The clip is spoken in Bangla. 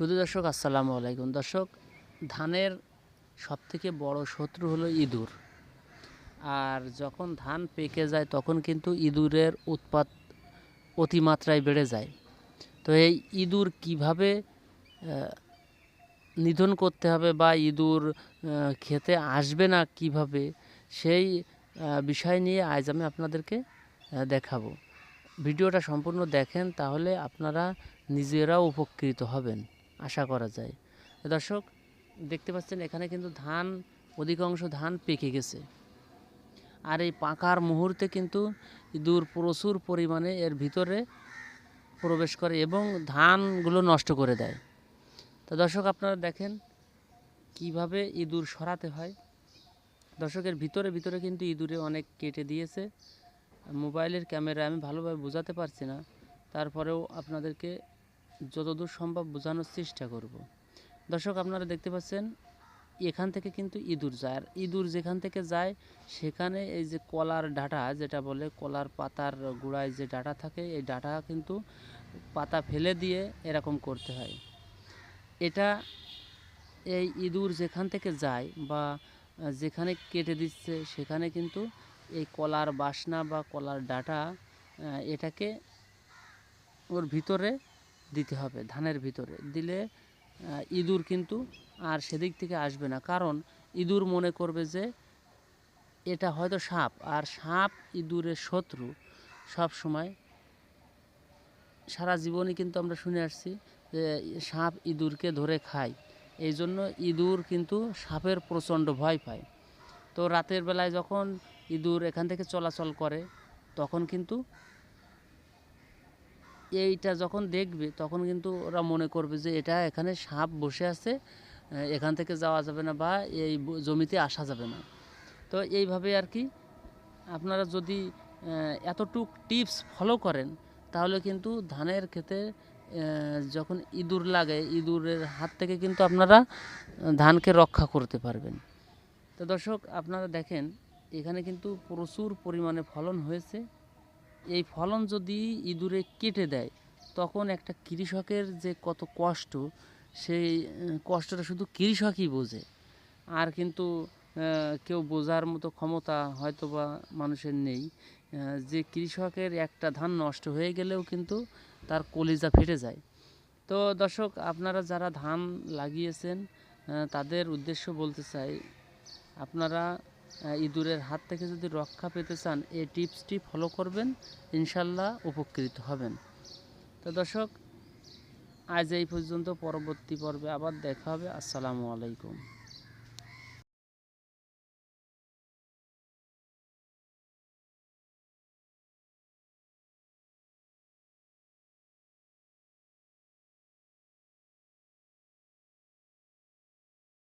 শুধু দর্শক, আসসালামু আলাইকুম। দর্শক, ধানের সবথেকে বড় শত্রু হলো ইঁদুর। আর যখন ধান পেকে যায়, তখন কিন্তু ইঁদুরের উৎপাত অতিমাত্রায় বেড়ে যায়। তো এই ইঁদুর কীভাবে নিধন করতে হবে বা ইঁদুর খেতে আসবে না কীভাবে, সেই বিষয় নিয়ে আজ আমি আপনাদেরকে দেখাবো। ভিডিওটা সম্পূর্ণ দেখেন, তাহলে আপনারা নিজেরাও উপকৃত হবেন। আশা করা যায়। দর্শক, দেখতে পাচ্ছেন এখানে কিন্তু ধান, অধিকাংশ ধান পেকে গেছে। আর এই পাকার মুহূর্তে কিন্তু ইঁদুর প্রচুর পরিমাণে এর ভিতরে প্রবেশ করে এবং ধানগুলো নষ্ট করে দেয়। তো দর্শক, আপনারা দেখেন কীভাবে ইঁদুর সরাতে হয়। দর্শকের ভিতরে ভিতরে কিন্তু ইঁদুরে অনেক কেটে দিয়েছে। মোবাইলের ক্যামেরা আমি ভালোভাবে বোঝাতে পারছি না। তারপরেও আপনাদেরকে যতদূর সম্ভব বোঝানোর চেষ্টা করব। দর্শক, আপনারা দেখতে পাচ্ছেন, এখান থেকে কিন্তু ইঁদুর যায়। আর ইঁদুর যেখান থেকে যায়, সেখানে এই যে কলার ডাঁটা, যেটা বলে কলার পাতার গোড়ায় যে ডাঁটা থাকে, এই ডাঁটা কিন্তু পাতা ফেলে দিয়ে এরকম করতে হয়। এটা এই ইঁদুর যেখান থেকে যায় বা যেখানে কেটে দিচ্ছে, সেখানে কিন্তু এই কলার বাসনা বা কলার ডাঁটা এটাকে ওর ভিতরে দিতে হবে ধানের ভিতরে। দিলে ইঁদুর কিন্তু আর সেদিক থেকে আসবে না। কারণ ইঁদুর মনে করবে যে এটা হয়তো সাপ, আর সাপ ইঁদুরের শত্রু সব সময়। সারা জীবনই কিন্তু আমরা শুনে আসছি যে সাপ ইঁদুরকে ধরে খায়। এই জন্য ইঁদুর কিন্তু সাপের প্রচণ্ড ভয় পায়। তো রাতের বেলায় যখন ইঁদুর এখান থেকে চলাচল করে, তখন কিন্তু এইটা যখন দেখবে, তখন কিন্তু ওরা মনে করবে যে এটা এখানে সাপ বসে আছে এখান থেকে যাওয়া যাবে না বা এই জমিতে আসা যাবে না। তো এইভাবে আর কি আপনারা যদি এতটুক টিপস ফলো করেন, তাহলে কিন্তু ধানের ক্ষেতে যখন ইঁদুর লাগে, ইঁদুরের হাত থেকে কিন্তু আপনারা ধানকে রক্ষা করতে পারবেন। তো দর্শক, আপনারা দেখেন, এখানে কিন্তু প্রচুর পরিমাণে ফলন হয়েছে। এই ফলন যদি ইঁদুরে কেটে দেয়, তখন একটা কৃষকের যে কত কষ্ট, সেই কষ্টটা শুধু কৃষকই বোঝে। আর কিন্তু কেউ বোঝার মতো ক্ষমতা হয়তো বা মানুষের নেই। যে কৃষকের একটা ধান নষ্ট হয়ে গেলেও কিন্তু তার কলিজা ফেটে যায়। তো দর্শক, আপনারা যারা ধান লাগিয়েছেন তাদের উদ্দেশ্য বলতে চাই, আপনারা ইঁদুরের হাত থেকে যদি রক্ষা পেতে চান এই টিপসটি ফলো করবেন, ইনশাল্লাহ উপকৃত হবেন। তো দর্শক, আজ এই পর্যন্ত, পরবর্তী পর্বে আবার দেখা হবে। আসসালামু আলাইকুম।